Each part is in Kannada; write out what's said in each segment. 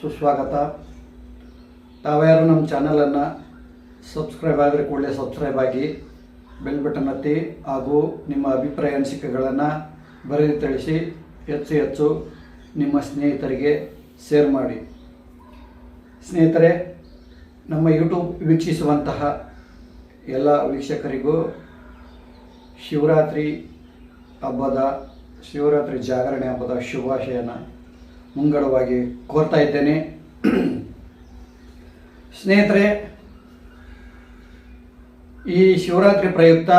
ಸುಸ್ವಾಗತ. ತಾವ್ಯಾರು ನಮ್ಮ ಚಾನಲನ್ನು ಸಬ್ಸ್ಕ್ರೈಬ್ ಆದರೆ ಕೂಡಲೇ ಸಬ್ಸ್ಕ್ರೈಬ್ ಆಗಿ ಬೆಲ್ ಬಟನ್ ಒತ್ತಿ ಹಾಗೂ ನಿಮ್ಮ ಅಭಿಪ್ರಾಯ ಅನಿಸಿಕೆಗಳನ್ನು ಬರೆದು ತಿಳಿಸಿ ಹೆಚ್ಚು ಹೆಚ್ಚು ನಿಮ್ಮ ಸ್ನೇಹಿತರಿಗೆ ಶೇರ್ ಮಾಡಿ. ಸ್ನೇಹಿತರೆ, ನಮ್ಮ ಯೂಟ್ಯೂಬ್ ವೀಕ್ಷಿಸುವಂತಹ ಎಲ್ಲ ವೀಕ್ಷಕರಿಗೂ ಶಿವರಾತ್ರಿ ಹಬ್ಬದ, ಶಿವರಾತ್ರಿ ಜಾಗರಣೆ ಹಬ್ಬದ ಶುಭಾಶಯನ ಮುಂಗಡವಾಗಿ ಕೋರ್ತಾ ಇದ್ದೇನೆ. ಸ್ನೇಹಿತರೆ, ಈ ಶಿವರಾತ್ರಿ ಪ್ರಯುಕ್ತ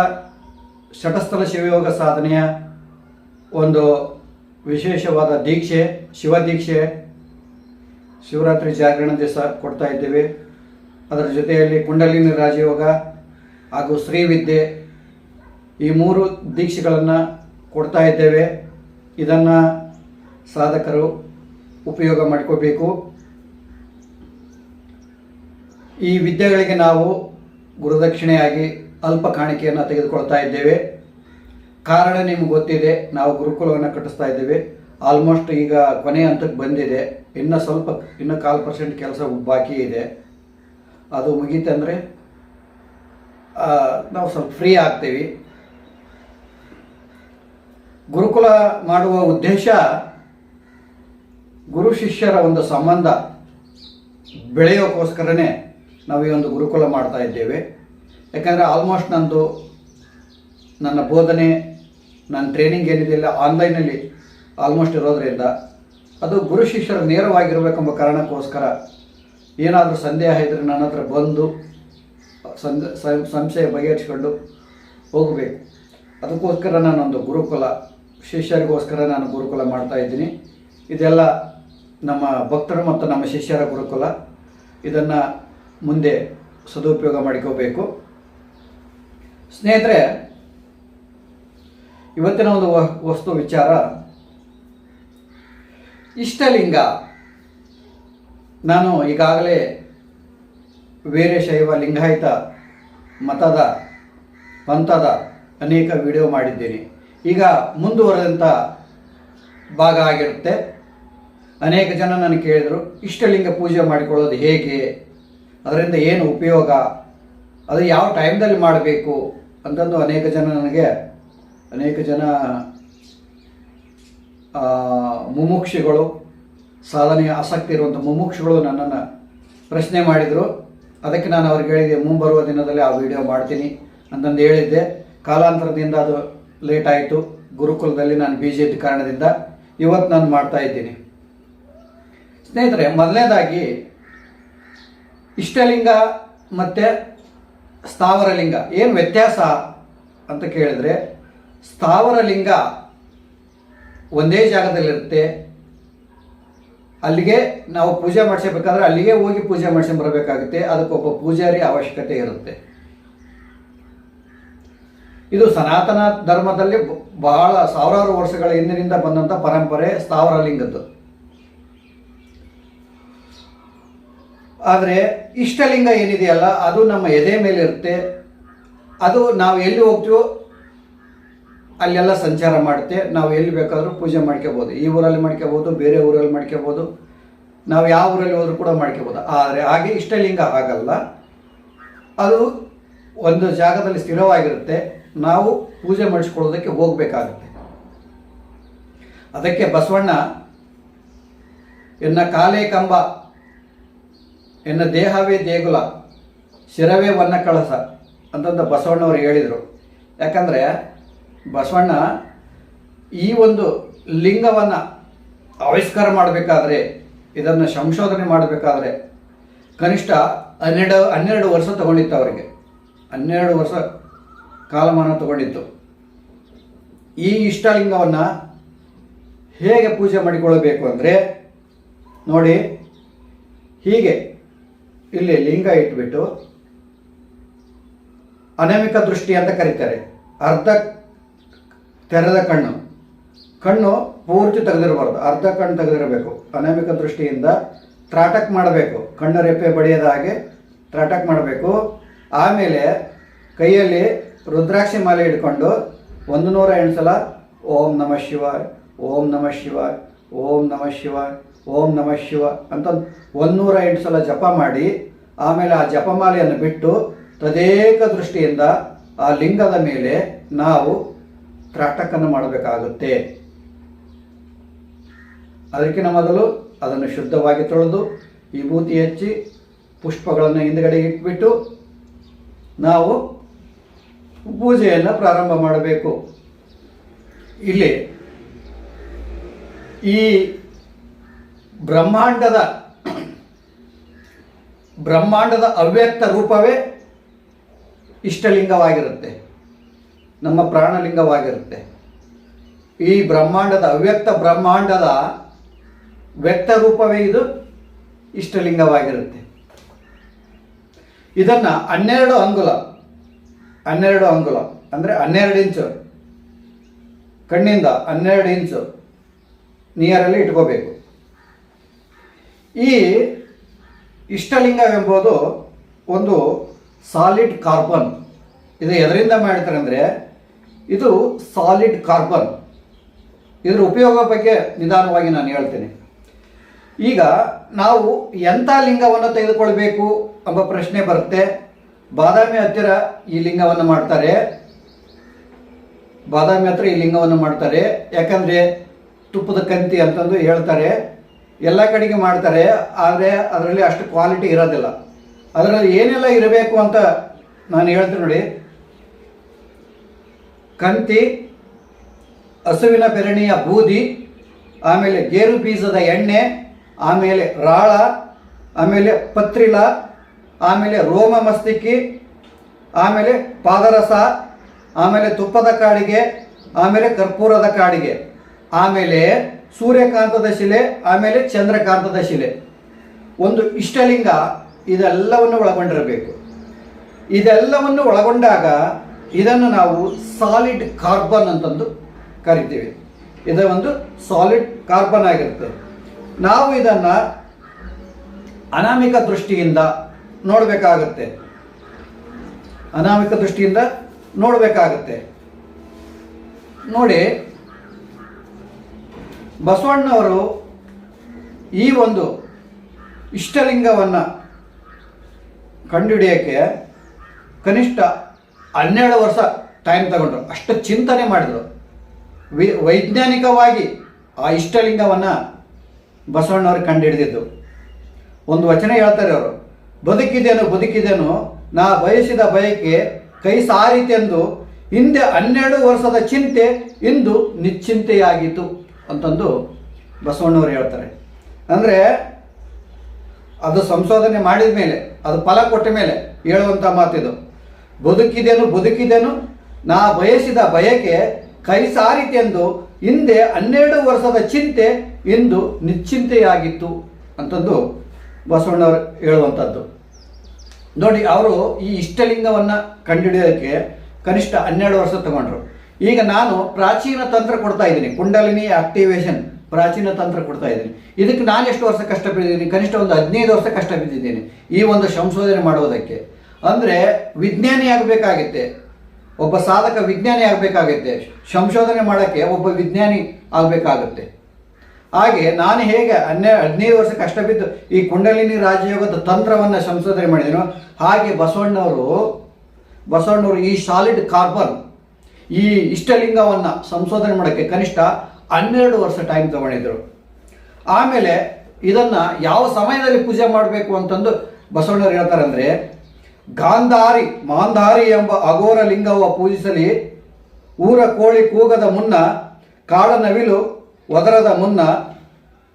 ಶಟಸ್ಥಲ ಶಿವಯೋಗ ಸಾಧನೆಯ ಒಂದು ವಿಶೇಷವಾದ ದೀಕ್ಷೆ, ಶಿವ ದೀಕ್ಷೆ ಶಿವರಾತ್ರಿ ಜಾಗರಣ ದಿವಸ ಕೊಡ್ತಾ ಇದ್ದೇವೆ. ಅದರ ಜೊತೆಯಲ್ಲಿ ಕುಂಡಲಿನಿ ರಾಜಯೋಗ ಹಾಗೂ ಶ್ರೀವಿದ್ಯೆ ಈ ಮೂರು ದೀಕ್ಷೆಗಳನ್ನು ಕೊಡ್ತಾ ಇದ್ದೇವೆ. ಇದನ್ನು ಸಾಧಕರು ಉಪಯೋಗ ಮಾಡ್ಕೋಬೇಕು. ಈ ವಿದ್ಯೆಗಳಿಗೆ ನಾವು ಗುರುದಕ್ಷಿಣೆಯಾಗಿ ಅಲ್ಪ ಕಾಣಿಕೆಯನ್ನು ತೆಗೆದುಕೊಳ್ತಾ ಇದ್ದೇವೆ. ಕಾರಣ ನಿಮ್ಗೆ ಗೊತ್ತಿದೆ, ನಾವು ಗುರುಕುಲವನ್ನು ಕಟ್ಟಿಸ್ತಾ ಇದ್ದೇವೆ. ಆಲ್ಮೋಸ್ಟ್ ಈಗ ಕೊನೆಯ ಹಂತಕ್ಕೆ ಬಂದಿದೆ. ಇನ್ನು ಸ್ವಲ್ಪ, ಇನ್ನು ಕಾಲು ಪರ್ಸೆಂಟ್ ಕೆಲಸ ಬಾಕಿ ಇದೆ. ಅದು ಮುಗೀತಂದರೆ ನಾವು ಸ್ವಲ್ಪ ಫ್ರೀ ಆಗ್ತೀವಿ. ಗುರುಕುಲ ಮಾಡುವ ಉದ್ದೇಶ ಗುರು ಶಿಷ್ಯರ ಒಂದು ಸಂಬಂಧ ಬೆಳೆಯೋಕ್ಕೋಸ್ಕರನೇ ನಾವು ಈ ಒಂದು ಗುರುಕುಲ ಮಾಡ್ತಾ ಇದ್ದೇವೆ. ಯಾಕಂದರೆ ಆಲ್ಮೋಸ್ಟ್ ನಂದು ನನ್ನ ಬೋಧನೆ, ನನ್ನ ಟ್ರೈನಿಂಗ್ ಏನಿದೆಯಲ್ಲ ಆನ್ಲೈನಲ್ಲಿ ಆಲ್ಮೋಸ್ಟ್ ಇರೋದರಿಂದ ಅದು ಗುರು ಶಿಷ್ಯರು ನೇರವಾಗಿರಬೇಕೆಂಬ ಕಾರಣಕ್ಕೋಸ್ಕರ ಏನಾದರೂ ಸಂದೇಹ ಇದ್ದರೆ ನನ್ನ ಹತ್ರ ಬಂದು ಸಂಶಯ ಬಗೆಹರಿಸ್ಕೊಂಡು ಹೋಗಬೇಕು. ಅದಕ್ಕೋಸ್ಕರ ನಾನೊಂದು ಗುರುಕುಲ, ಶಿಷ್ಯರಿಗೋಸ್ಕರ ನಾನು ಗುರುಕುಲ ಮಾಡ್ತಾ ಇದ್ದೀನಿ. ಇದೆಲ್ಲ ನಮ್ಮ ಭಕ್ತರು ಮತ್ತು ನಮ್ಮ ಶಿಷ್ಯರ ಗುರುಕುಲ ಇದನ್ನು ಮುಂದೆ ಸದುಪಯೋಗ ಮಾಡಿಕೋಬೇಕು. ಸ್ನೇಹಿತರೆ, ಇವತ್ತಿನ ಒಂದು ವಸ್ತು ವಿಚಾರ ಇಷ್ಟಲಿಂಗ. ನಾನು ಈಗಾಗಲೇ ವೀರಶೈವ ಲಿಂಗಾಯತ ಮತದ, ಪಂಥದ ಅನೇಕ ವಿಡಿಯೋ ಮಾಡಿದ್ದೀನಿ. ಈಗ ಮುಂದುವರೆದಂಥ ಭಾಗ ಆಗಿರುತ್ತೆ. ಅನೇಕ ಜನ ನನಗೆ ಕೇಳಿದರು, ಇಷ್ಟಲಿಂಗ ಪೂಜೆ ಮಾಡಿಕೊಳ್ಳೋದು ಹೇಗೆ? ಅದರಿಂದ ಏನು ಉಪಯೋಗ? ಅದು ಯಾವ ಟೈಮ್ದಲ್ಲಿ ಮಾಡಬೇಕು? ಅಂತಂದು ಅನೇಕ ಜನ ನನಗೆ, ಅನೇಕ ಜನ ಮುಮುಕ್ಷಿಗಳು ಸಾಧನೆಯ ಆಸಕ್ತಿ ಇರುವಂಥ ಮುಮುಕ್ಷಿಗಳು ನನ್ನನ್ನು ಪ್ರಶ್ನೆ ಮಾಡಿದರು. ಅದಕ್ಕೆ ನಾನು ಅವ್ರಿಗೆ ಹೇಳಿದೆ, ಮುಂಬರುವ ದಿನದಲ್ಲಿ ಆ ವಿಡಿಯೋ ಮಾಡ್ತೀನಿ ಅಂತಂದು ಹೇಳಿದ್ದೆ. ಕಾಲಾಂತರದಿಂದ ಅದು ಲೇಟ್ ಆಯಿತು. ಗುರುಕುಲದಲ್ಲಿ ನಾನು ಬಿಜಿ ಇದ್ದ ಕಾರಣದಿಂದ ಇವತ್ತು ನಾನು ಮಾಡ್ತಾ ಇದ್ದೀನಿ. ಸ್ನೇಹಿತರೆ, ಮೊದಲನೇದಾಗಿ ಇಷ್ಟಲಿಂಗ ಮತ್ತು ಸ್ಥಾವರಲಿಂಗ. ಏನು ವ್ಯತ್ಯಾಸ ಅಂತ ಕೇಳಿದ್ರೆ, ಸ್ಥಾವರಲಿಂಗ ಒಂದೇ ಜಾಗದಲ್ಲಿರುತ್ತೆ. ಅಲ್ಲಿಗೆ ನಾವು ಪೂಜೆ ಮಾಡಿಸಬೇಕಾದ್ರೆ ಅಲ್ಲಿಗೆ ಹೋಗಿ ಪೂಜೆ ಮಾಡಿಸ್ಕೊಂಡು ಬರಬೇಕಾಗುತ್ತೆ. ಅದಕ್ಕೊಬ್ಬ ಪೂಜಾರಿ ಅವಶ್ಯಕತೆ ಇರುತ್ತೆ. ಇದು ಸನಾತನ ಧರ್ಮದಲ್ಲಿ ಬಹಳ ಸಾವಿರಾರು ವರ್ಷಗಳ ಹಿಂದಿನಿಂದ ಬಂದಂಥ ಪರಂಪರೆ ಸ್ಥಾವರ ಆದರೆ ಇಷ್ಟಲಿಂಗ ಏನಿದೆಯಲ್ಲ, ಅದು ನಮ್ಮ ಎದೆ ಮೇಲೆ ಇರುತ್ತೆ ಅದು ನಾವು ಎಲ್ಲಿ ಹೋಗ್ತೀವೋ ಅಲ್ಲೆಲ್ಲ ಸಂಚಾರ ಮಾಡುತ್ತೆ. ನಾವು ಎಲ್ಲಿ ಬೇಕಾದರೂ ಪೂಜೆ ಮಾಡ್ಕೋಬೋದು. ಈ ಊರಲ್ಲಿ ಮಾಡ್ಕೋಬೋದು, ಬೇರೆ ಊರಲ್ಲಿ ಮಾಡ್ಕೋಬೋದು. ನಾವು ಯಾವ ಊರಲ್ಲಿ ಹೋದರೂ ಕೂಡ ಮಾಡ್ಕೋಬೋದು. ಆದರೆ ಹಾಗೆ ಇಷ್ಟಲಿಂಗ ಆಗಲ್ಲ ಅದು ಒಂದು ಜಾಗದಲ್ಲಿ ಸ್ಥಿರವಾಗಿರುತ್ತೆ. ನಾವು ಪೂಜೆ ಮಾಡಿಸ್ಕೊಳ್ಳೋದಕ್ಕೆ ಹೋಗಬೇಕಾಗುತ್ತೆ. ಅದಕ್ಕೆ ಬಸವಣ್ಣ ಎನ್ನ ಕಾಲೇ ಕಂಬ ಎನ್ನ ದೇಹವೇ ದೇಗುಲ, ಶಿರವೇ ವನ್ನ ಕಳಸ ಅಂತಂದು ಬಸವಣ್ಣವರು ಹೇಳಿದರು. ಯಾಕಂದರೆ ಬಸವಣ್ಣ ಈ ಒಂದು ಲಿಂಗವನ್ನು ಆವಿಷ್ಕಾರ ಮಾಡಬೇಕಾದ್ರೆ, ಇದನ್ನು ಸಂಶೋಧನೆ ಮಾಡಬೇಕಾದ್ರೆ ಕನಿಷ್ಠ ಹನ್ನೆರಡು ಹನ್ನೆರಡು ವರ್ಷ ತಗೊಂಡಿತ್ತು ಅವರಿಗೆ. ಹನ್ನೆರಡು ವರ್ಷ ಕಾಲಮಾನ ತಗೊಂಡಿತ್ತು. ಈ ಇಷ್ಟಲಿಂಗವನ್ನು ಹೇಗೆ ಪೂಜೆ ಮಾಡಿಕೊಳ್ಳಬೇಕು ಅಂದರೆ, ನೋಡಿ, ಹೀಗೆ ಇಲ್ಲಿ ಲಿಂಗ ಇಟ್ಬಿಟ್ಟು ಅನೇಮಿಕ ದೃಷ್ಟಿ ಅಂತ ಕರೀತಾರೆ. ಅರ್ಧ ತೆರೆದ ಕಣ್ಣು. ಕಣ್ಣು ಪೂರ್ತಿ ತೆಗೆದಿರಬಾರ್ದು. ಅರ್ಧ ಕಣ್ಣು ತೆಗೆದಿರಬೇಕು. ಅನೇಮಿಕ ದೃಷ್ಟಿಯಿಂದ ತ್ರಾಟಕ್ ಮಾಡಬೇಕು. ಕಣ್ಣು ರೆಪ್ಪೆ ಬಡಿಯದ ಹಾಗೆ ತ್ರಾಟಕ್ ಮಾಡಬೇಕು. ಆಮೇಲೆ ಕೈಯಲ್ಲಿ ರುದ್ರಾಕ್ಷಿ ಮಾಲೆ ಇಟ್ಕೊಂಡು ಒಂದು ನೂರ ಎಂಟು ಸಲ ಓಂ ನಮಃ ಶಿವ ಓಂ ನಮಃ ಶಿವ ಓಂ ನಮಃ ಶಿವಾಯ್ ಓಂ ನಮ ಶಿವ ಅಂತ ಒಂದೂರ ಎಂಟು ಸಲ ಜಪ ಮಾಡಿ, ಆಮೇಲೆ ಆ ಜಪಮಾಲೆಯನ್ನು ಬಿಟ್ಟು ತದೇಕ ದೃಷ್ಟಿಯಿಂದ ಆ ಲಿಂಗದ ಮೇಲೆ ನಾವು ತ್ರಾಟಕನ್ನು ಮಾಡಬೇಕಾಗುತ್ತೆ. ಅದಕ್ಕಿಂತ ಮೊದಲು ಅದನ್ನು ಶುದ್ಧವಾಗಿ ತೊಳೆದು ವಿಭೂತಿ ಹಚ್ಚಿ ಪುಷ್ಪಗಳನ್ನು ಹಿಂದುಗಡೆ ಇಟ್ಬಿಟ್ಟು ನಾವು ಪೂಜೆಯನ್ನು ಪ್ರಾರಂಭ ಮಾಡಬೇಕು. ಇಲ್ಲಿ ಈ ಬ್ರಹ್ಮಾಂಡದ ಬ್ರಹ್ಮಾಂಡದ ಅವ್ಯಕ್ತ ರೂಪವೇ ಇಷ್ಟಲಿಂಗವಾಗಿರುತ್ತೆ. ನಮ್ಮ ಪ್ರಾಣಲಿಂಗವಾಗಿರುತ್ತೆ. ಈ ಬ್ರಹ್ಮಾಂಡದ ಅವ್ಯಕ್ತ ಬ್ರಹ್ಮಾಂಡದ ವ್ಯಕ್ತ ರೂಪವೇ ಇದು ಇಷ್ಟಲಿಂಗವಾಗಿರುತ್ತೆ. ಇದನ್ನ ಹನ್ನೆರಡು ಅಂಗುಲ ಹನ್ನೆರಡು ಅಂಗುಲ, ಅಂದರೆ ಹನ್ನೆರಡು ಇಂಚು, ಕಣ್ಣಿಂದ ಹನ್ನೆರಡು ಇಂಚು, ನಿಯರಲ್ಲಿ ಇಟ್ಕೋಬೇಕು. ಈ ಇಷ್ಟಲಿಂಗವೆಂಬುದು ಒಂದು ಸಾಲಿಡ್ ಕಾರ್ಬನ್. ಇದು ಎದರಿಂದ ಮಾಡ್ತಾರೆ ಅಂದರೆ ಇದು ಸಾಲಿಡ್ ಕಾರ್ಬನ್. ಇದರ ಉಪಯೋಗ ಬಗ್ಗೆ ನಿಧಾನವಾಗಿ ನಾನು ಹೇಳ್ತೇನೆ. ಈಗ ನಾವು ಎಂಥ ಲಿಂಗವನ್ನು ತೆಗೆದುಕೊಳ್ಬೇಕು ಎಂಬ ಪ್ರಶ್ನೆ ಬರುತ್ತೆ. ಬಾದಾಮಿ ಹತ್ತಿರ ಈ ಲಿಂಗವನ್ನು ಮಾಡ್ತಾರೆ. ಬಾದಾಮಿ ಹತ್ರ ಈ ಲಿಂಗವನ್ನು ಮಾಡ್ತಾರೆ. ಯಾಕಂದರೆ ತುಪ್ಪದ ಕಂತಿ ಅಂತಂದು ಹೇಳ್ತಾರೆ. ಎಲ್ಲ ಕಡೆಗೆ ಮಾಡ್ತಾರೆ, ಆದರೆ ಅದರಲ್ಲಿ ಅಷ್ಟು ಕ್ವಾಲಿಟಿ ಇರೋದಿಲ್ಲ. ಅದರಲ್ಲಿ ಏನೆಲ್ಲ ಇರಬೇಕು ಅಂತ ನಾನು ಹೇಳ್ತೀನಿ ನೋಡಿ. ಕಂತಿ, ಹಸುವಿನ ಬೆರಣಿಯ ಬೂದಿ, ಆಮೇಲೆ ಗೇರು ಬೀಜದ ಎಣ್ಣೆ, ಆಮೇಲೆ ರಾಳ, ಆಮೇಲೆ ಪತ್ರಿಲ, ಆಮೇಲೆ ರೋಮ ಮಸ್ತಿಕಿ, ಆಮೇಲೆ ಪಾದರಸ, ಆಮೇಲೆ ತುಪ್ಪದ ಕಾಡಿಗೆ, ಆಮೇಲೆ ಕರ್ಪೂರದ ಕಾಡಿಗೆ, ಆಮೇಲೆ ಸೂರ್ಯಕಾಂತದ ಶಿಲೆ, ಆಮೇಲೆ ಚಂದ್ರಕಾಂತದ ಶಿಲೆ. ಒಂದು ಇಷ್ಟಲಿಂಗ ಇದೆಲ್ಲವನ್ನು ಒಳಗೊಂಡಿರಬೇಕು. ಇದೆಲ್ಲವನ್ನು ಒಳಗೊಂಡಾಗ ಇದನ್ನು ನಾವು ಸಾಲಿಡ್ ಕಾರ್ಬನ್ ಅಂತಂದು ಕರಿತೀವಿ. ಇದು ಒಂದು ಸಾಲಿಡ್ ಕಾರ್ಬನ್ ಆಗಿರ್ತದೆ ನಾವು ಇದನ್ನು ಅನಾಮಿಕ ದೃಷ್ಟಿಯಿಂದ ನೋಡಬೇಕಾಗುತ್ತೆ. ಅನಾಮಿಕ ದೃಷ್ಟಿಯಿಂದ ನೋಡಬೇಕಾಗುತ್ತೆ. ನೋಡಿ ಬಸವಣ್ಣವರು ಈ ಒಂದು ಇಷ್ಟಲಿಂಗವನ್ನು ಕಂಡುಹಿಡಿಯೋಕ್ಕೆ ಕನಿಷ್ಠ ಹನ್ನೆರಡು ವರ್ಷ ಟೈಮ್ ತಗೊಂಡ್ರು. ಅಷ್ಟು ಚಿಂತನೆ ಮಾಡಿದರು. ವಿ, ವೈಜ್ಞಾನಿಕವಾಗಿ ಆ ಇಷ್ಟಲಿಂಗವನ್ನು ಬಸವಣ್ಣವ್ರು ಕಂಡುಹಿಡಿದಿದ್ದು. ಒಂದು ವಚನ ಹೇಳ್ತಾರೆ ಅವರು, ಬದುಕಿದೇನು ಬದುಕಿದೇನು, ನಾ ಬಯಸಿದ ಬಯಕೆ ಕೈ ಸಾರಿತೆಂದು, ಹಿಂದೆ ಹನ್ನೆರಡು ವರ್ಷದ ಚಿಂತೆ ಇಂದು ನಿಶ್ಚಿಂತೆಯಾಗಿತ್ತು. ಅಂತಂದು ಬಸವಣ್ಣವ್ರು ಹೇಳ್ತಾರೆ. ಅಂದರೆ ಅದು ಸಂಶೋಧನೆ ಮಾಡಿದ ಮೇಲೆ, ಅದು ಫಲ ಕೊಟ್ಟ ಮೇಲೆ ಹೇಳುವಂಥ ಮಾತಿದು. ಬದುಕಿದೇನು ಬದುಕಿದೇನು, ನಾ ಬಯಸಿದ ಬಯಕೆ ಕೈ ಸಾರಿತೆಂದು ಹಿಂದೆ ಹನ್ನೆರಡು ವರ್ಷದ ಚಿಂತೆ ಇಂದು ನಿಶ್ಚಿಂತೆಯಾಗಿತ್ತು ಅಂತಂದು ಬಸವಣ್ಣವರು ಹೇಳುವಂಥದ್ದು ನೋಡಿ, ಅವರು ಈ ಇಷ್ಟಲಿಂಗವನ್ನು ಕಂಡುಹಿಡಿಯೋದಕ್ಕೆ ಕನಿಷ್ಠ ಹನ್ನೆರಡು ವರ್ಷ ತಗೊಂಡ್ರು. ಈಗ ನಾನು ಪ್ರಾಚೀನ ತಂತ್ರ ಕೊಡ್ತಾ ಇದ್ದೀನಿ. ಕುಂಡಲಿನಿ ಆಕ್ಟಿವೇಶನ್ ಪ್ರಾಚೀನ ತಂತ್ರ ಕೊಡ್ತಾ ಇದ್ದೀನಿ. ಇದಕ್ಕೆ ನಾನು ಎಷ್ಟು ವರ್ಷ ಕಷ್ಟ ಬಿದ್ದಿದ್ದೀನಿ ಕನಿಷ್ಠ ಒಂದು ಹದಿನೈದು ವರ್ಷ ಕಷ್ಟ ಬಿದ್ದಿದ್ದೀನಿ. ಈ ಒಂದು ಸಂಶೋಧನೆ ಮಾಡುವುದಕ್ಕೆ. ಅಂದರೆ ವಿಜ್ಞಾನಿ ಆಗಬೇಕಾಗತ್ತೆ ಒಬ್ಬ ಸಾಧಕ ವಿಜ್ಞಾನಿ ಆಗಬೇಕಾಗತ್ತೆ ಸಂಶೋಧನೆ ಮಾಡೋಕ್ಕೆ ಒಬ್ಬ ವಿಜ್ಞಾನಿ ಆಗಬೇಕಾಗುತ್ತೆ. ಹಾಗೆ ನಾನು ಹೇಗೆ ಹನ್ನೆ, ಹದಿನೈದು ವರ್ಷ ಕಷ್ಟ ಬಿದ್ದು ಈ ಕುಂಡಲಿನಿ ರಾಜಯೋಗದ ತಂತ್ರವನ್ನು ಸಂಶೋಧನೆ ಮಾಡಿದ್ದೀನೋ ಹಾಗೆ ಬಸವಣ್ಣವರು ಬಸವಣ್ಣವರು ಈ ಸಾಲಿಡ್ ಕಾರ್ಬನ್ ಈ ಇಷ್ಟಲಿಂಗವನ್ನು ಸಂಶೋಧನೆ ಮಾಡೋಕ್ಕೆ ಕನಿಷ್ಠ ಹನ್ನೆರಡು ವರ್ಷ ಟೈಮ್ ತಗೊಂಡಿದ್ರು. ಆಮೇಲೆ ಇದನ್ನು ಯಾವ ಸಮಯದಲ್ಲಿ ಪೂಜೆ ಮಾಡಬೇಕು ಅಂತಂದು ಬಸವಣ್ಣವ್ರು ಹೇಳ್ತಾರೆ ಅಂದರೆ ಗಾಂಧಾರಿ, ಮಾಂಧಾರಿ ಎಂಬ ಅಘೋರ ಲಿಂಗವ ಪೂಜಿಸಲಿ. ಊರ ಕೋಳಿ ಕೂಗದ ಮುನ್ನ, ಕಾಳ ನವಿಲು ಒದರದ ಮುನ್ನ,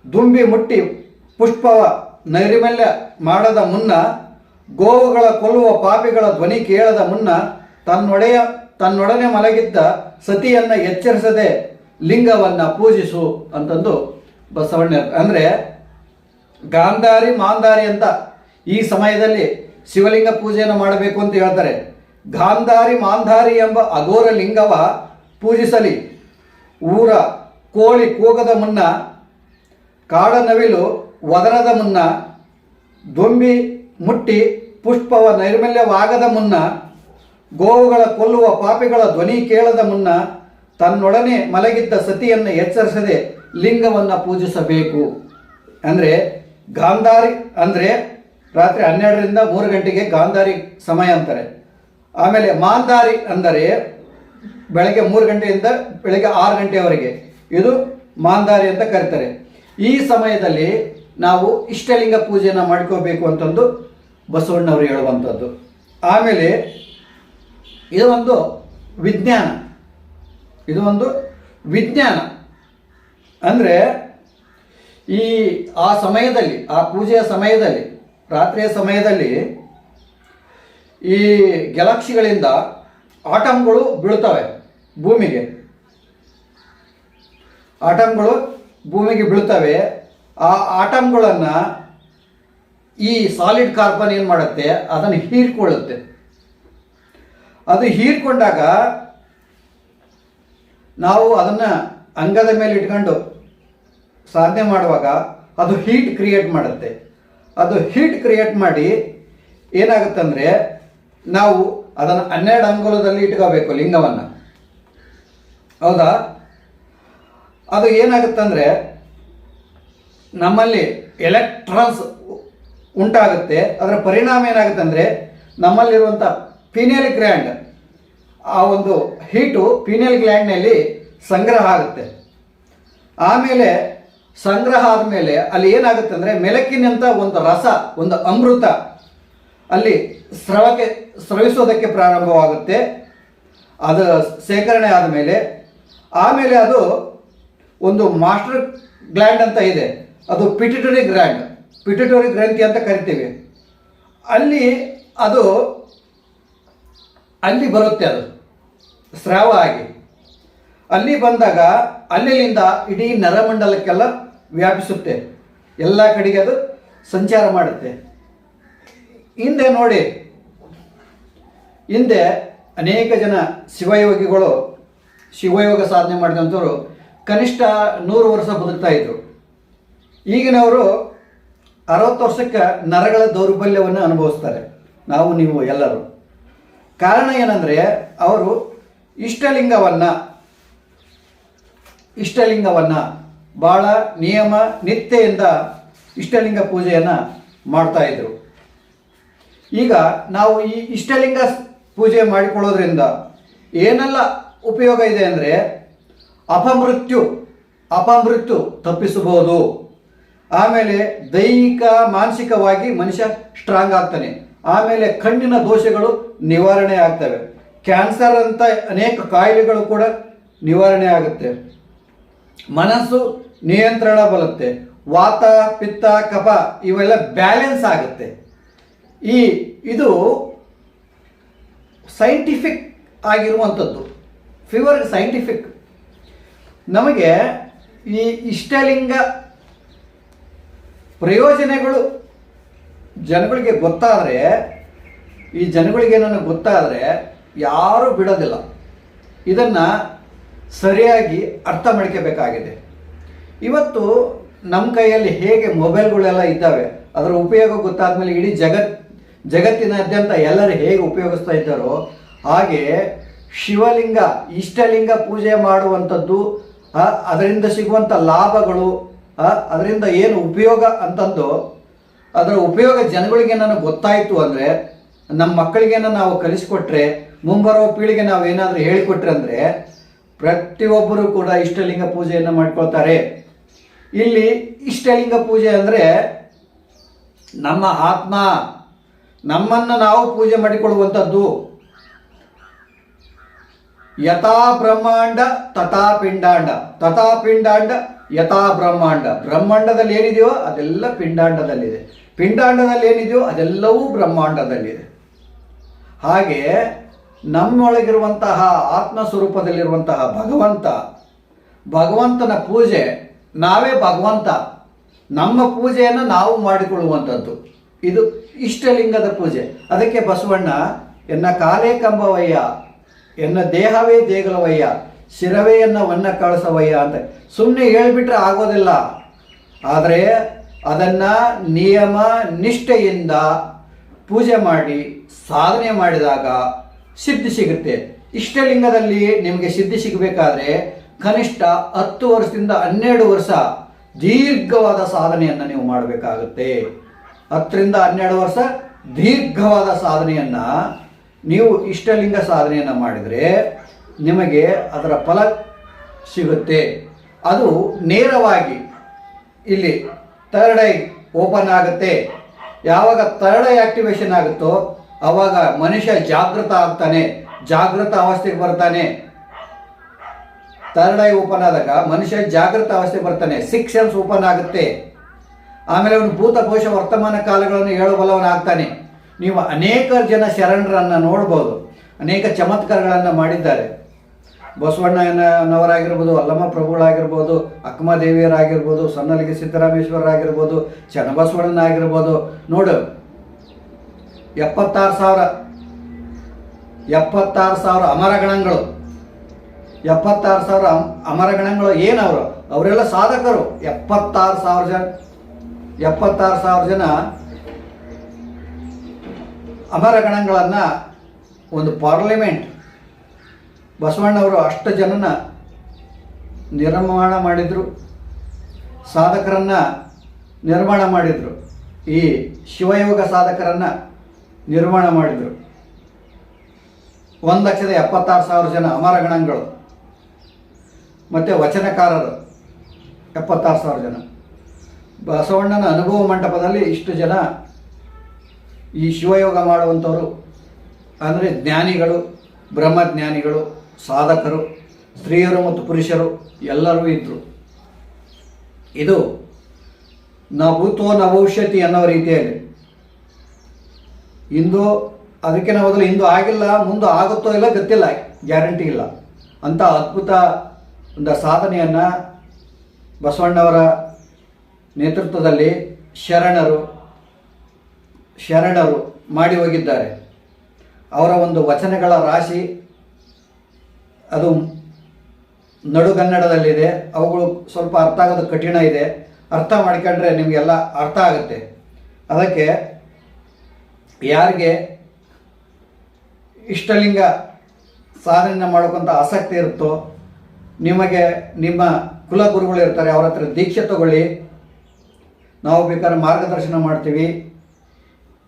ದುಂಬಿ ಮುಟ್ಟಿ ಪುಷ್ಪವ ನೈರ್ಮಲ್ಯ ಮಾಡದ ಮುನ್ನ, ಗೋವುಗಳ ಕೊಲ್ಲುವ ಪಾಪಿಗಳ ಧ್ವನಿ ಕೇಳದ ಮುನ್ನ, ತನ್ನೊಡೆಯ ತನ್ನೊಡನೆ ಮಲಗಿದ್ದ ಸತಿಯನ್ನ ಎಚ್ಚರಿಸದೆ ಲಿಂಗವನ್ನ ಪೂಜಿಸು ಅಂತಂದು ಬಸವಣ್ಣ ಅಂದರೆ ಗಾಂಧಾರಿ ಮಾಂಧಾರಿ ಅಂತ ಈ ಸಮಯದಲ್ಲಿ ಶಿವಲಿಂಗ ಪೂಜೆಯನ್ನು ಮಾಡಬೇಕು ಅಂತ ಹೇಳ್ತಾರೆ. ಗಾಂಧಾರಿ ಮಾಂಧಾರಿ ಎಂಬ ಅಘೋರ ಲಿಂಗವ ಪೂಜಿಸಲಿ. ಊರ ಕೋಳಿ ಕೂಗದ ಮುನ್ನ ಕಾಡ ನವಿಲು ಒದರದ ಮುನ್ನ, ದೊಂಬಿ ಮುಟ್ಟಿ ಪುಷ್ಪವ ನೈರ್ಮಲ್ಯವಾಗದ ಮುನ್ನ ಗೋವುಗಳ ಕೊಲ್ಲುವ ಪಾಪಿಗಳ ಧ್ವನಿ ಕೇಳದ ಮುನ್ನ ತನ್ನೊಡನೆ ಮಲಗಿದ್ದ ಸತಿಯನ್ನು ಎಚ್ಚರಿಸದೆ ಲಿಂಗವನ್ನು ಪೂಜಿಸಬೇಕು. ಅಂದರೆ ಗಾಂಧಾರಿ, ಅಂದರೆ ರಾತ್ರಿ ಹನ್ನೆರಡರಿಂದ ಮೂರು ಗಂಟೆಗೆ ಗಾಂಧಾರಿ ಸಮಯ ಅಂತಾರೆ. ಆಮೇಲೆ ಮಾಂಧಾರಿ ಅಂದರೆ ಬೆಳಗ್ಗೆ ಮೂರು ಗಂಟೆಯಿಂದ ಬೆಳಗ್ಗೆ ಆರು ಗಂಟೆಯವರೆಗೆ ಇದು ಮಾಂಧಾರಿ ಅಂತ ಕರೀತಾರೆ. ಈ ಸಮಯದಲ್ಲಿ ನಾವು ಇಷ್ಟಲಿಂಗ ಪೂಜೆಯನ್ನು ಮಾಡ್ಕೋಬೇಕು ಅಂತಂದು ಬಸವಣ್ಣವರು ಹೇಳುವಂಥದ್ದು. ಆಮೇಲೆ ಇದು ಒಂದು ವಿಜ್ಞಾನ. ಇದು ಒಂದು ವಿಜ್ಞಾನ. ಅಂದರೆ ಈ ಆ ಸಮಯದಲ್ಲಿ, ಆ ಪೂಜೆಯ ಸಮಯದಲ್ಲಿ, ರಾತ್ರಿಯ ಸಮಯದಲ್ಲಿ ಈ ಗ್ಯಾಲಕ್ಸಿಗಳಿಂದ ಆಟಮ್ಗಳು ಬೀಳ್ತವೆ ಭೂಮಿಗೆ. ಆಟಮ್ಗಳು ಭೂಮಿಗೆ ಬೀಳ್ತವೆ. ಆ ಆಟಮ್ಗಳನ್ನು ಈ ಸಾಲಿಡ್ ಕಾರ್ಬನ್ ಏನು ಮಾಡುತ್ತೆ? ಅದನ್ನು ಹೀರ್ಕೊಳ್ಳುತ್ತೆ. ಅದು ಹೀರ್ಕೊಂಡಾಗ ನಾವು ಅದನ್ನು ಅಂಗದ ಮೇಲೆ ಇಟ್ಕೊಂಡು ಸಾಧನೆ ಮಾಡುವಾಗ ಅದು ಹೀಟ್ ಕ್ರಿಯೇಟ್ ಮಾಡುತ್ತೆ. ಅದು ಹೀಟ್ ಕ್ರಿಯೇಟ್ ಮಾಡಿ ಏನಾಗುತ್ತಂದರೆ ನಾವು ಅದನ್ನು ಹನ್ನೆರಡು ಅಂಗುಲದಲ್ಲಿ ಇಟ್ಕೋಬೇಕು ಲಿಂಗವನ್ನು. ಹೌದಾ? ಅದು ಏನಾಗುತ್ತಂದರೆ ನಮ್ಮಲ್ಲಿ ಎಲೆಕ್ಟ್ರಾನ್ಸ್ ಉಂಟಾಗುತ್ತೆ. ಅದರ ಪರಿಣಾಮ ಏನಾಗುತ್ತೆ ಅಂದರೆ ನಮ್ಮಲ್ಲಿರುವಂಥ ಪೀನಿಯಲ್ ಗ್ರ್ಯಾಂಡ್ ಆ ಒಂದು ಹೀಟು ಪೀನಿಯಲ್ ಗ್ಲ್ಯಾಂಡ್ನಲ್ಲಿ ಸಂಗ್ರಹ ಆಗುತ್ತೆ. ಆಮೇಲೆ ಸಂಗ್ರಹ ಆದಮೇಲೆ ಅಲ್ಲಿ ಏನಾಗುತ್ತೆ ಅಂದರೆ ಮೆಲಕ್ಕಿನಂಥ ಒಂದು ರಸ, ಒಂದು ಅಮೃತ ಅಲ್ಲಿ ಸ್ರವಕ್ಕೆ, ಸ್ರವಿಸೋದಕ್ಕೆ ಪ್ರಾರಂಭವಾಗುತ್ತೆ. ಅದು ಶೇಖರಣೆ ಆದಮೇಲೆ, ಆಮೇಲೆ ಅದು ಒಂದು ಮಾಸ್ಟರ್ ಗ್ಲ್ಯಾಂಡ್ ಅಂತ ಇದೆ. ಅದು ಪಿಟಿಟರಿ ಗ್ರ್ಯಾಂಡ್ ಪಿಟಿಟರಿ ಗ್ರಂಥಿ ಅಂತ ಕರಿತೀವಿ. ಅಲ್ಲಿ ಅದು ಅಲ್ಲಿ ಬರುತ್ತೆ ಅದು. ಸ್ರಾವ ಆಗಿ. ಅಲ್ಲಿ ಬಂದಾಗ ಅಲ್ಲಿಂದ ಇಡೀ ನರಮಂಡಲಕ್ಕೆಲ್ಲ ವ್ಯಾಪಿಸುತ್ತೆ. ಎಲ್ಲ ಕಡೆಗೆ ಅದು ಸಂಚಾರ ಮಾಡುತ್ತೆ. ಹಿಂದೆ ನೋಡಿ. ಹಿಂದೆ ಅನೇಕ ಜನ ಶಿವಯೋಗಿಗಳು, ಶಿವಯೋಗ ಸಾಧನೆ ಮಾಡಿದಂಥವ್ರು ಕನಿಷ್ಠ ನೂರು ವರ್ಷ ಬದುಕ್ತಾ ಇದ್ರು. ಈಗಿನವರು ಅರವತ್ತು ವರ್ಷಕ್ಕೆ ನರಗಳ ದೌರ್ಬಲ್ಯವನ್ನು ಅನುಭವಿಸ್ತಾರೆ. ನಾವು, ನೀವು ಎಲ್ಲರೂ. ಕಾರಣ ಏನಂದರೆ ಅವರು ಇಷ್ಟಲಿಂಗವನ್ನು ಇಷ್ಟಲಿಂಗವನ್ನು ಭಾಳ ನಿಯಮ ನಿತ್ಯೆಯಿಂದ ಇಷ್ಟಲಿಂಗ ಪೂಜೆಯನ್ನು ಮಾಡ್ತಾ ಇದ್ರು. ಈಗ ನಾವು ಈ ಇಷ್ಟಲಿಂಗ ಪೂಜೆ ಮಾಡಿಕೊಳ್ಳೋದ್ರಿಂದ ಏನೆಲ್ಲ ಉಪಯೋಗ ಇದೆ ಅಂದರೆ ಅಪಮೃತ್ಯು ಅಪಮೃತ್ಯು ತಪ್ಪಿಸಬಹುದು. ಆಮೇಲೆ ದೈಹಿಕ, ಮಾನಸಿಕವಾಗಿ ಮನುಷ್ಯ ಸ್ಟ್ರಾಂಗ್ ಆಗ್ತಾನೆ. ಆಮೇಲೆ ಕಣ್ಣಿನ ದೋಷಗಳು ನಿವಾರಣೆ ಆಗ್ತವೆ. ಕ್ಯಾನ್ಸರ್ ಅಂತ ಅನೇಕ ಕಾಯಿಲೆಗಳು ಕೂಡ ನಿವಾರಣೆ ಆಗುತ್ತೆ. ಮನಸ್ಸು ನಿಯಂತ್ರಣ ಬರುತ್ತೆ. ವಾತ, ಪಿತ್ತ, ಕಫ ಇವೆಲ್ಲ ಬ್ಯಾಲೆನ್ಸ್ ಆಗುತ್ತೆ. ಈ, ಇದು ಸೈಂಟಿಫಿಕ್ ಆಗಿರುವಂಥದ್ದು. Fever scientific. ನಮಗೆ ಈ ಇಷ್ಟಲಿಂಗ ಪ್ರಯೋಜನಗಳು ಜನಗಳಿಗೆ ಗೊತ್ತಾದರೆ, ಈ ಜನಗಳಿಗೆ ನನಗೆ ಗೊತ್ತಾದರೆ ಯಾರೂ ಬಿಡೋದಿಲ್ಲ. ಇದನ್ನು ಸರಿಯಾಗಿ ಅರ್ಥ ಮಾಡ್ಕೋಬೇಕಾಗಿದೆ. ಇವತ್ತು ನಮ್ಮ ಕೈಯಲ್ಲಿ ಹೇಗೆ ಮೊಬೈಲ್ಗಳೆಲ್ಲ ಇದ್ದಾವೆ, ಅದರ ಉಪಯೋಗ ಗೊತ್ತಾದ್ಮೇಲೆ ಇಡೀ ಜಗತ್, ಜಗತ್ತಿನಾದ್ಯಂತ ಎಲ್ಲರೂ ಹೇಗೆ ಉಪಯೋಗಿಸ್ತಾ ಇದ್ದಾರೋ, ಹಾಗೆ ಶಿವಲಿಂಗ, ಇಷ್ಟಲಿಂಗ ಪೂಜೆ ಮಾಡುವಂಥದ್ದು ಅದರಿಂದ ಸಿಗುವಂಥ ಲಾಭಗಳು ಅದರಿಂದ ಏನು ಉಪಯೋಗ ಅಂತಂದು ಅದರ ಉಪಯೋಗ ಜನಗಳಿಗೆ ಏನಾದ್ರು ಗೊತ್ತಾಯಿತು ಅಂದರೆ, ನಮ್ಮ ಮಕ್ಕಳಿಗೆ ನಾವು ಕಲಿಸ್ಕೊಟ್ರೆ ಮುಂಬರುವ ಪೀಳಿಗೆ ನಾವು ಏನಾದರೂ ಹೇಳಿಕೊಟ್ರೆ ಅಂದರೆ, ಪ್ರತಿಯೊಬ್ಬರು ಕೂಡ ಇಷ್ಟಲಿಂಗ ಪೂಜೆಯನ್ನು ಮಾಡ್ಕೊಳ್ತಾರೆ. ಇಲ್ಲಿ ಇಷ್ಟಲಿಂಗ ಪೂಜೆ ಅಂದರೆ, ನಮ್ಮ ಆತ್ಮ, ನಮ್ಮನ್ನು ನಾವು ಪೂಜೆ ಮಾಡಿಕೊಳ್ಳುವಂಥದ್ದು. ಯಥಾ ಬ್ರಹ್ಮಾಂಡ, ತಥಾ ಪಿಂಡಾಂಡ. ತಥಾ ಪಿಂಡಾಂಡ, ಯಥಾ ಬ್ರಹ್ಮಾಂಡ. ಬ್ರಹ್ಮಾಂಡದಲ್ಲಿ ಏನಿದೆಯೋ ಅದೆಲ್ಲ ಪಿಂಡಾಂಡದಲ್ಲಿದೆ. ಪಿಂಡಾಂಡದಲ್ಲಿ ಏನಿದೆಯೋ ಅದೆಲ್ಲವೂ ಬ್ರಹ್ಮಾಂಡದಲ್ಲಿದೆ. ಹಾಗೆ ನಮ್ಮೊಳಗಿರುವಂತಹ ಆತ್ಮ ಸ್ವರೂಪದಲ್ಲಿರುವಂತಹ ಭಗವಂತ, ಭಗವಂತನ ಪೂಜೆ, ನಾವೇ ಭಗವಂತ. ನಮ್ಮ ಪೂಜೆಯನ್ನು ನಾವು ಮಾಡಿಕೊಳ್ಳುವಂಥದ್ದು. ಇದು ಇಷ್ಟಲಿಂಗದ ಪೂಜೆ. ಅದಕ್ಕೆ ಬಸವಣ್ಣ, ಎನ್ನ ಕಾಲೇ ಕಂಬವಯ್ಯ, ಎನ್ನ ದೇಹವೇ ದೇಗಲವಯ್ಯ, ಶಿರವೇ ಎನ್ನ ವನ್ನ ಕಳಸವಯ್ಯ ಅಂತ ಸುಮ್ಮನೆ ಹೇಳ್ಬಿಟ್ರೆ ಆಗೋದಿಲ್ಲ. ಆದರೆ ಅದನ್ನು ನಿಯಮ ನಿಷ್ಠೆಯಿಂದ ಪೂಜೆ ಮಾಡಿ, ಸಾಧನೆ ಮಾಡಿದಾಗ ಸಿದ್ಧಿ ಸಿಗುತ್ತೆ. ಇಷ್ಟಲಿಂಗದಲ್ಲಿ ನಿಮಗೆ ಸಿದ್ಧಿ ಸಿಗಬೇಕಾದ್ರೆ ಕನಿಷ್ಠ ಹತ್ತು ವರ್ಷದಿಂದ ಹನ್ನೆರಡು ವರ್ಷ ದೀರ್ಘವಾದ ಸಾಧನೆಯನ್ನು ನೀವು ಮಾಡಬೇಕಾಗುತ್ತೆ. ಹತ್ತರಿಂದ ಹನ್ನೆರಡು ವರ್ಷ ದೀರ್ಘವಾದ ಸಾಧನೆಯನ್ನ ನೀವು ಇಷ್ಟಲಿಂಗ ಸಾಧನೆಯನ್ನು ಮಾಡಿದರೆ ನಿಮಗೆ ಅದರ ಫಲ ಸಿಗುತ್ತೆ. ಅದು ನೇರವಾಗಿ ಇಲ್ಲಿ ಥರ್ಡ್ ಐ ಓಪನ್ ಆಗುತ್ತೆ. ಯಾವಾಗ ಥರ್ಡ್ ಐ ಆಕ್ಟಿವೇಶನ್ ಆಗುತ್ತೋ, ಅವಾಗ ಮನುಷ್ಯ ಜಾಗೃತ ಆಗ್ತಾನೆ ಜಾಗೃತ ಅವಸ್ಥೆಗೆ ಬರ್ತಾನೆ. ಥರ್ಡ್ ಐ ಓಪನ್ ಆದಾಗ ಮನುಷ್ಯ ಜಾಗೃತ ಅವಸ್ಥೆ ಬರ್ತಾನೆ ಸಿಕ್ಸ್ ಸೆನ್ಸ್ ಓಪನ್ ಆಗುತ್ತೆ. ಆಮೇಲೆ ಅವನು ಭೂತ ಭವಿಷ್ಯ ವರ್ತಮಾನ ಕಾಲಗಳನ್ನು ಹೇಳಬಲ್ಲವನಾಗ್ತಾನೆ ನೀವು ಅನೇಕ ಜನ ಶರಣರನ್ನು ನೋಡ್ಬೋದು, ಅನೇಕ ಚಮತ್ಕಾರಗಳನ್ನು ಮಾಡಿದ್ದಾರೆ. ಬಸವಣ್ಣನವರಾಗಿರ್ಬೋದು ಅಲ್ಲಮ್ಮ ಪ್ರಭುಗಳಾಗಿರ್ಬೋದು ಅಕ್ಕಮ ದೇವಿಯರಾಗಿರ್ಬೋದು ಸನ್ನಲಿಗೆ ಸಿದ್ದರಾಮೇಶ್ವರರಾಗಿರ್ಬೋದು ಚನ್ನಬಸವಣ್ಣನಾಗಿರ್ಬೋದು ನೋಡು, ಎಪ್ಪತ್ತಾರು ಸಾವಿರ ಎಪ್ಪತ್ತಾರು ಸಾವಿರ ಅಮರಗಣಗಳು ಎಪ್ಪತ್ತಾರು ಸಾವಿರ ಅಮ್- ಅಮರಗಣಗಳು ಏನವರು ಅವರೆಲ್ಲ ಸಾಧಕರು. ಎಪ್ಪತ್ತಾರು ಸಾವಿರ ಜನ, ಎಪ್ಪತ್ತಾರು ಸಾವಿರ ಜನ ಅಮರಗಣಗಳನ್ನು ಒಂದು ಪಾರ್ಲಿಮೆಂಟ್ ಬಸವಣ್ಣವರು ಅಷ್ಟು ಜನನ ನಿರ್ಮಾಣ ಮಾಡಿದರು, ಸಾಧಕರನ್ನು ನಿರ್ಮಾಣ ಮಾಡಿದರು. ಈ ಶಿವಯೋಗ ಸಾಧಕರನ್ನು ನಿರ್ಮಾಣ ಮಾಡಿದರು. ಒಂದು ಲಕ್ಷದ ಎಪ್ಪತ್ತಾರು ಸಾವಿರ ಜನ ಅಮರಗಣಗಳು ಮತ್ತು ವಚನಕಾರರು ಎಪ್ಪತ್ತಾರು ಸಾವಿರ ಜನ. ಬಸವಣ್ಣನ ಅನುಭವ ಮಂಟಪದಲ್ಲಿ ಇಷ್ಟು ಜನ ಈ ಶಿವಯೋಗ ಮಾಡುವಂಥವರು, ಅಂದರೆ ಜ್ಞಾನಿಗಳು, ಬ್ರಹ್ಮಜ್ಞಾನಿಗಳು ಸಾಧಕರು, ಸ್ತ್ರೀಯರು ಮತ್ತು ಪುರುಷರು ಎಲ್ಲರೂ ಇದ್ದರು ಇದು ನಭೂತೋ ಭವಿಷ್ಯತಿ ಅನ್ನೋ ರೀತಿಯಲ್ಲಿ. ಇಂದು ಅದಕ್ಕಿಂತ ಮೊದಲು ಇಂದು ಆಗಿಲ್ಲ, ಮುಂದೆ ಆಗುತ್ತೋ ಇಲ್ಲ ಗೊತ್ತಿಲ್ಲ, ಗ್ಯಾರಂಟಿ ಇಲ್ಲ. ಅಂಥ ಅದ್ಭುತ ಒಂದು ಸಾಧನೆಯನ್ನು ಬಸವಣ್ಣವರ ನೇತೃತ್ವದಲ್ಲಿ ಶರಣರು ಶರಣರು ಮಾಡಿ ಹೋಗಿದ್ದಾರೆ. ಅವರ ಒಂದು ವಚನಗಳ ರಾಶಿ ಅದು ನಡುಗನ್ನಡದಲ್ಲಿದೆ ಅವುಗಳು ಸ್ವಲ್ಪ ಅರ್ಥ ಆಗೋದು ಕಠಿಣ ಇದೆ. ಅರ್ಥ ಮಾಡ್ಕೊಂಡ್ರೆ ನಿಮಗೆಲ್ಲ ಅರ್ಥ ಆಗುತ್ತೆ. ಅದಕ್ಕೆ ಯಾರಿಗೆ ಇಷ್ಟಲಿಂಗ ಸಾಧನೆ ಮಾಡೋಕ್ಕಂಥ ಆಸಕ್ತಿ ಇರುತ್ತೋ, ನಿಮಗೆ ನಿಮ್ಮ ಕುಲಗುರುಗಳು ಇರ್ತಾರೆ, ಅವರ ಹತ್ರ ದೀಕ್ಷೆ ತಗೊಳ್ಳಿ. ನಾವು ಬೇಕಾದ್ರೆ ಮಾರ್ಗದರ್ಶನ ಮಾಡ್ತೀವಿ.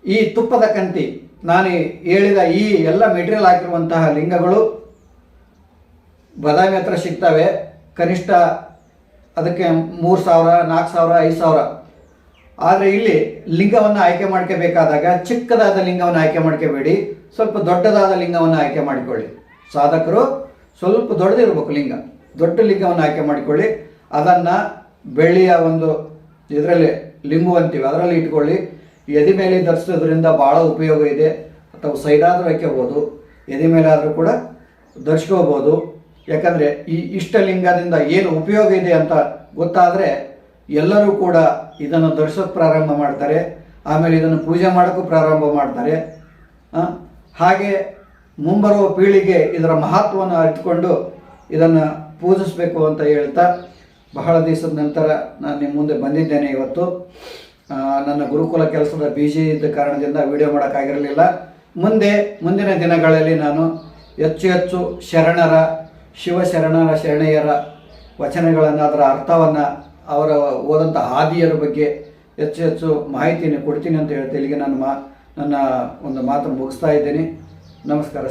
ಈ ತುಪ್ಪದ ಕಂತಿ, ನಾನು ಹೇಳಿದ ಈ ಎಲ್ಲ ಮೆಟೀರಿಯಲ್ ಹಾಕಿರುವಂತಹ ಲಿಂಗಗಳು ಬದಾಮಿ ಹತ್ರ ಸಿಗ್ತವೆ. ಕನಿಷ್ಠ ಅದಕ್ಕೆ ಮೂರು ಸಾವಿರ, ನಾಲ್ಕು ಸಾವಿರ, ಐದು ಸಾವಿರ. ಆದರೆ ಇಲ್ಲಿ ಲಿಂಗವನ್ನು ಆಯ್ಕೆ ಮಾಡ್ಕೋಬೇಕಾದಾಗ ಚಿಕ್ಕದಾದ ಲಿಂಗವನ್ನು ಆಯ್ಕೆ ಮಾಡ್ಕೋಬೇಡಿ. ಸ್ವಲ್ಪ ದೊಡ್ಡದಾದ ಲಿಂಗವನ್ನು ಆಯ್ಕೆ ಮಾಡಿಕೊಳ್ಳಿ. ಸಾಧಕರು ಸ್ವಲ್ಪ ದೊಡ್ಡದಿರ್ಬೇಕು ಲಿಂಗ. ದೊಡ್ಡ ಲಿಂಗವನ್ನು ಆಯ್ಕೆ ಮಾಡಿಕೊಳ್ಳಿ. ಅದನ್ನು ಬೆಳ್ಳಿಯ ಒಂದು ಇದರಲ್ಲಿ ಲಿಂಬು ಅಂತೀವಿ, ಅದರಲ್ಲಿ ಇಟ್ಕೊಳ್ಳಿ. ಎದೆ ಮೇಲೆ ಧರಿಸೋದ್ರಿಂದ ಭಾಳ ಉಪಯೋಗ ಇದೆ. ಅಥವಾ ಸೈಡಾದರೂ ಹಾಕ್ಕೋಬೋದು. ಎದೆ ಮೇಲಾದರೂ ಕೂಡ ಧರಿಸ್ಕೋಬೋದು. ಯಾಕಂದರೆ ಈ ಇಷ್ಟಲಿಂಗದಿಂದ ಏನು ಉಪಯೋಗ ಇದೆ ಅಂತ ಗೊತ್ತಾದರೆ ಎಲ್ಲರೂ ಕೂಡ ಇದನ್ನು ಧರಿಸೋಕೆ ಪ್ರಾರಂಭ ಮಾಡ್ತಾರೆ, ಆಮೇಲೆ ಇದನ್ನು ಪೂಜೆ ಮಾಡೋಕ್ಕೂ ಪ್ರಾರಂಭ ಮಾಡ್ತಾರೆ. ಹಾಗೆ ಮುಂಬರುವ ಪೀಳಿಗೆ ಇದರ ಮಹತ್ವವನ್ನು ಅರಿತುಕೊಂಡು ಇದನ್ನು ಪೂಜಿಸಬೇಕು ಅಂತ ಹೇಳ್ತಾ ಬಹಳ ದಿವಸದ ನಂತರ ನಾನು ನಿಮ್ಮ ಮುಂದೆ ಬಂದಿದ್ದೇನೆ ಇವತ್ತು. ನನ್ನ ಗುರುಕುಲ ಕೆಲಸದ ಬಿಜಿ ಇದ್ದ ಕಾರಣದಿಂದ ವಿಡಿಯೋ ಮಾಡೋಕ್ಕಾಗಿರಲಿಲ್ಲ. ಮುಂದೆ, ಮುಂದಿನ ದಿನಗಳಲ್ಲಿ ನಾನು ಹೆಚ್ಚು ಹೆಚ್ಚು ಶರಣರ ಶಿವಶರಣರ ಶರಣೆಯರ ವಚನಗಳನ್ನು ಅದರ ಅರ್ಥವನ್ನು ಅವರ ಓದಂಥ ಹಾದಿಯರ ಬಗ್ಗೆ ಹೆಚ್ಚು ಹೆಚ್ಚು ಮಾಹಿತಿಯನ್ನು ಕೊಡ್ತೀನಿ ಅಂತ ಹೇಳ್ತಾ ಇಲ್ಲಿಗೆ ನಾನು ಮಾ ನನ್ನ ಒಂದು ಮಾತನ್ನು ಮುಗಿಸ್ತಾ ಇದ್ದೀನಿ. ನಮಸ್ಕಾರ.